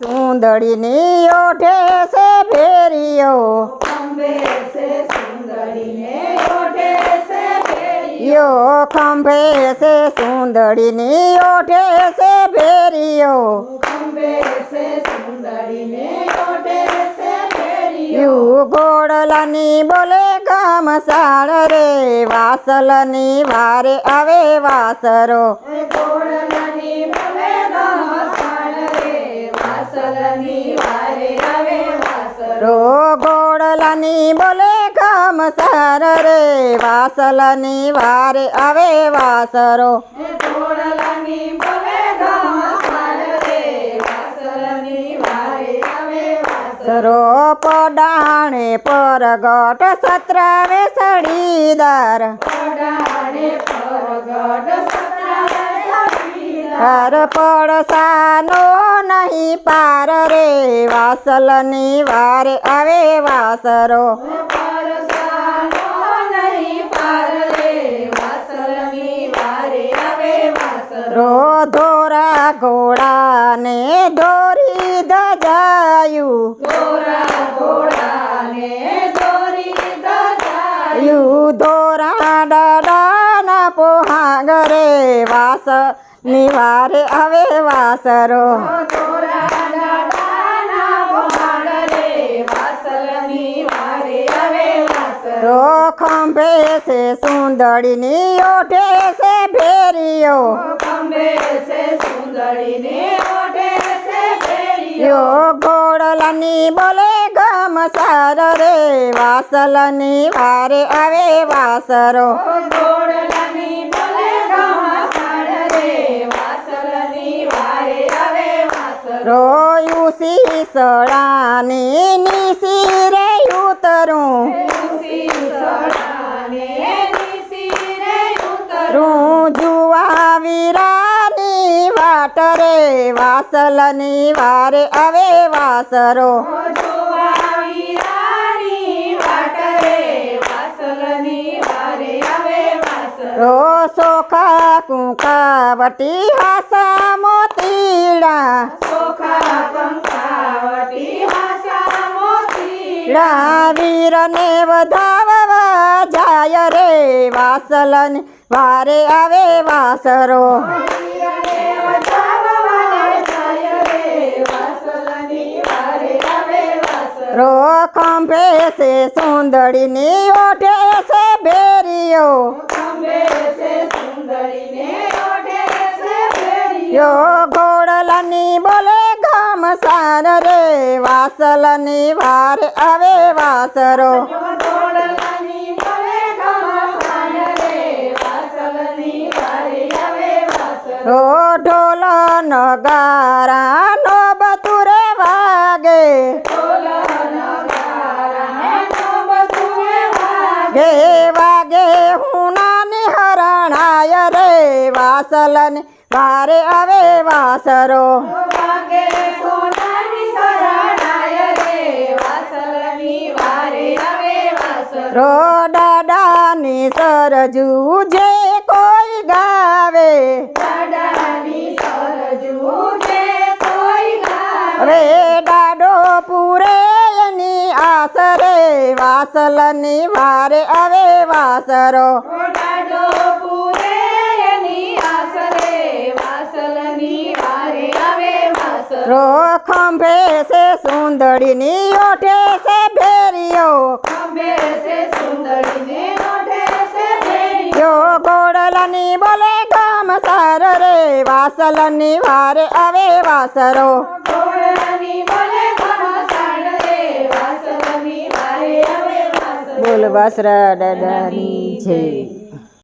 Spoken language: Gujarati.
સુંદડીની ઓઢે છે ભેરી યો ખંભે છે સુંદડીની ઓઢે છે ભેરી યુ ગોળલાની બોલે ગામસાળ રે વાસલની વારે આવે વાસરો. ગોળલાની બોલે ગમસાણ રે વાસલની વારે આવે વાસર રો ગોળલાની બોલે ગામસાર રે, વાસલની વારે આવે વાસરો રો વાસલની પડાણે પરગટ સત્રાવે સડીદાર પડાણે પરગટ. હર પડસાનો નહીં પાર રે વાસલની વારે આવે વાસરો. રે રો ધોરા ઘોડાને દોરી દજાયું ધોરા ડડાના પોહાગરે વાસ નિવારે આવે વાસરો. રે ખંભે છે સુંદડીની ઓઢે છે ભેરીઓ. યો ઘોડલાની બોલે ગમસાર રે. વાસલની વારે આવે વાસરો ગોળલાની બોલે ગમાસાડ રે વાસલની વારે આવે વાસર રોયું સળાની નીસી રે ઉતરું રે જુવા વીરાની વાટ રે વાસલની વારે આવે વાસરો. રે સોખા કુંકાવટી હાસા મોતીડા સોખા કંકાવટી હાસા મોતી રા વીરને વધાવવા જાય રે વાસલન વારે આવે વાસરો. રે વાસલની વારે આવે વાસર. રો ખંભે છે સુંદડીની ઓઠે છે ભેરિયો વાસલની વારે આવે વાસરો. રો ઢોલ નગારા નો બતુરે વાગે. બધુએ વાગે હું હુનાની હરણાય રે. વાસલની વારે આવે વાસરો. વાગે સોનાની શરણાય રે વાસલની વારે આવે વાસર રો દાદાની સરજુ જે કોઈ ગાવે. રે સરજુ જે કોઈ ગાવે. હવે દાડો પૂરે એની આસરે વાસલની વારે આવે વાસરો. ઓડાડો પૂરે એની આસરે વાસલની વારે આવે વાસર. રો ખંભે છે સુંદડીની ઓઠે છે ભેરિયો ખંભે બોલે ગામ સાર છે ગોડલાની રે વાસલની વારે આવે વાસરો. બોલે વાસર દાદાની જય.